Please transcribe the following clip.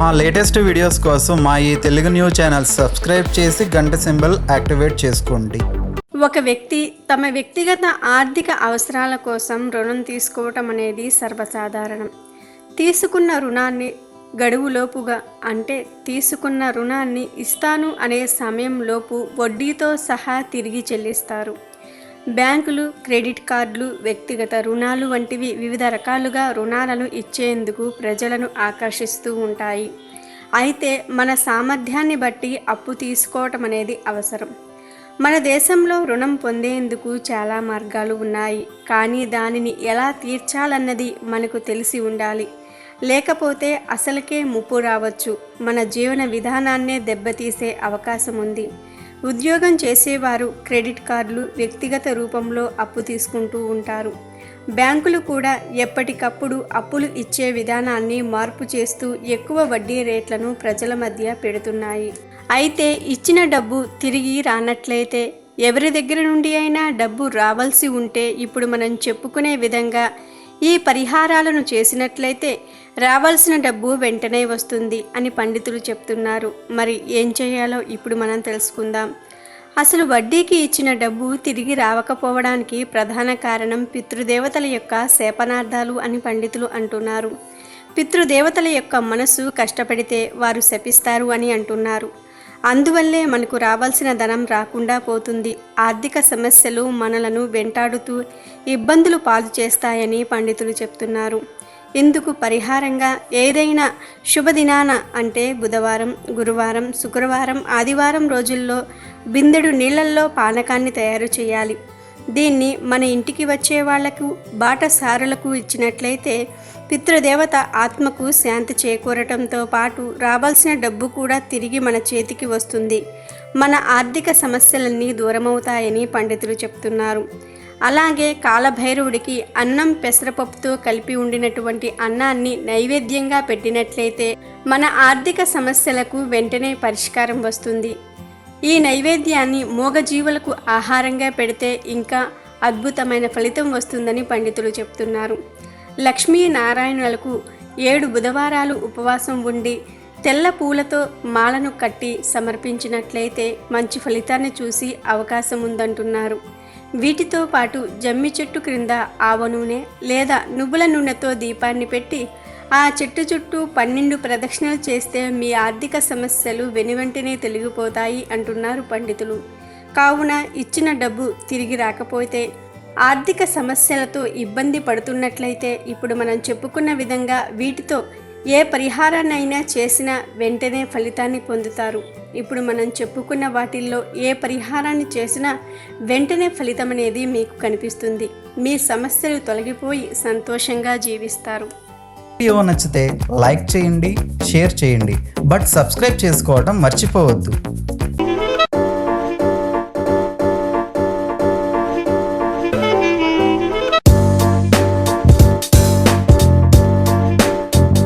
మా latest videos కోసం మా ఈ తెలుగు న్యూస్ ఛానల్ సబ్స్క్రైబ్ చేసి గంట సింబల్ యాక్టివేట్ చేసుకోండి. ఒక వ్యక్తి తమ వ్యక్తిగత ఆర్థిక అవసరాల కోసం రుణం తీసుకోవటం అనేది సర్వసాధారణం. తీసుకున్న రుణాన్ని గడువులోపుగా అంటే తీసుకున్న రుణాన్ని ఇస్తాను అనే సమయంలోపు వడ్డీతో సహా తిరిగి చెల్లిస్తారు. బ్యాంకులు క్రెడిట్ కార్డులు వ్యక్తిగత రుణాలు వంటివి వివిధ రకాలుగా రుణాలను ఇచ్చేందుకు ప్రజలను ఆకర్షిస్తూ ఉంటాయి. అయితే మన సామర్థ్యాన్ని బట్టి అప్పు తీసుకోవటం అనేది అవసరం. మన దేశంలో రుణం పొందేందుకు చాలా మార్గాలు ఉన్నాయి. కానీ దానిని ఎలా తీర్చాలన్నది మనకు తెలిసి ఉండాలి. లేకపోతే అసలుకే ముప్పు రావచ్చు. మన జీవన విధానాన్నే దెబ్బతీసే అవకాశం ఉంది ఉద్యోగం చేసేవారు క్రెడిట్ కార్డులు వ్యక్తిగత రూపంలో అప్పు తీసుకుంటూ ఉంటారు. బ్యాంకులు కూడా ఎప్పటికప్పుడు అప్పులు ఇచ్చే విధానాన్ని మార్పు చేస్తూ ఎక్కువ వడ్డీ రేట్లను ప్రజల మధ్య పెడుతున్నాయి. అయితే ఇచ్చిన డబ్బు తిరిగి రానట్లయితే ఎవరి దగ్గర నుండి అయినా డబ్బు రావాల్సి ఉంటే ఇప్పుడు మనం చెప్పుకునే విధంగా ఈ పరిహారాలను చేసినట్లయితే రావాల్సిన డబ్బు వెంటనే వస్తుంది అని పండితులు చెప్తున్నారు. మరి ఏం చేయాలో ఇప్పుడు మనం తెలుసుకుందాం. అసలు వడ్డీకి ఇచ్చిన డబ్బు తిరిగి రావకపోవడానికి ప్రధాన కారణం పితృదేవతల యొక్క శాపనార్థాలు అని పండితులు అంటున్నారు. పితృదేవతల యొక్క మనసు కష్టపడితే వారు శపిస్తారు అని అంటున్నారు. అందువల్లే మనకు రావాల్సిన ధనం రాకుండా పోతుంది. ఆర్థిక సమస్యలు మనలను వెంటాడుతూ ఇబ్బందులు పాలు చేస్తాయని పండితులు చెప్తున్నారు. ఇందుకు పరిహారంగా ఏదైనా శుభదినాన అంటే బుధవారం గురువారం శుక్రవారం ఆదివారం రోజుల్లో బిందెడు నీళ్ళల్లో పానకాన్ని తయారు చేయాలి. దీన్ని మన ఇంటికి వచ్చే వాళ్ళకు బాటసారులకు ఇచ్చినట్లయితే పితృదేవత ఆత్మకు శాంతి చేకూరటంతో పాటు రావాల్సిన డబ్బు కూడా తిరిగి మన చేతికి వస్తుంది. మన ఆర్థిక సమస్యలన్నీ దూరమవుతాయని పండితులు చెప్తున్నారు. అలాగే కాలభైరవుడికి అన్నం పెసరపప్పుతో కలిపి ఉండినటువంటి అన్నాన్ని నైవేద్యంగా పెట్టినట్లయితే మన ఆర్థిక సమస్యలకు వెంటనే పరిష్కారం వస్తుంది. ఈ నైవేద్యాన్ని మూగజీవులకు ఆహారంగా పెడితే ఇంకా అద్భుతమైన ఫలితం వస్తుందని పండితులు చెప్తున్నారు. లక్ష్మీనారాయణులకు ఏడు బుధవారాలు ఉపవాసం ఉండి తెల్ల పూలతో మాలను కట్టి సమర్పించినట్లయితే మంచి ఫలితాన్ని చూసి అవకాశం ఉందంటున్నారు వీటితో పాటు జమ్మి చెట్టు క్రింద ఆవ నూనె లేదా నువ్వుల నూనెతో దీపాన్ని పెట్టి ఆ చెట్టు చుట్టూ పన్నెండు ప్రదక్షిణలు చేస్తే మీ ఆర్థిక సమస్యలు వెనువెంటనే తొలగిపోతాయి అంటున్నారు పండితులు. కావున ఇచ్చిన డబ్బు తిరిగి రాకపోతే ఆర్థిక సమస్యలతో ఇబ్బంది పడుతున్నట్లయితే ఇప్పుడు మనం చెప్పుకున్న విధంగా వీటితో ఏ పరిహారాన్నైనా చేసినా వెంటనే ఫలితాన్ని పొందుతారు. ఇప్పుడు మనం చెప్పుకున్న వాటిల్లో ఏ పరిహారాన్ని చేసినా వెంటనే ఫలితం అనేది మీకు కనిపిస్తుంది. మీ సమస్యలు తొలగిపోయి సంతోషంగా జీవిస్తారు. వీడియో నచ్చితే లైక్ చేయండి షేర్ చేయండి. బట్ సబ్స్క్రైబ్ చేసుకోవడం మర్చిపోవద్దు.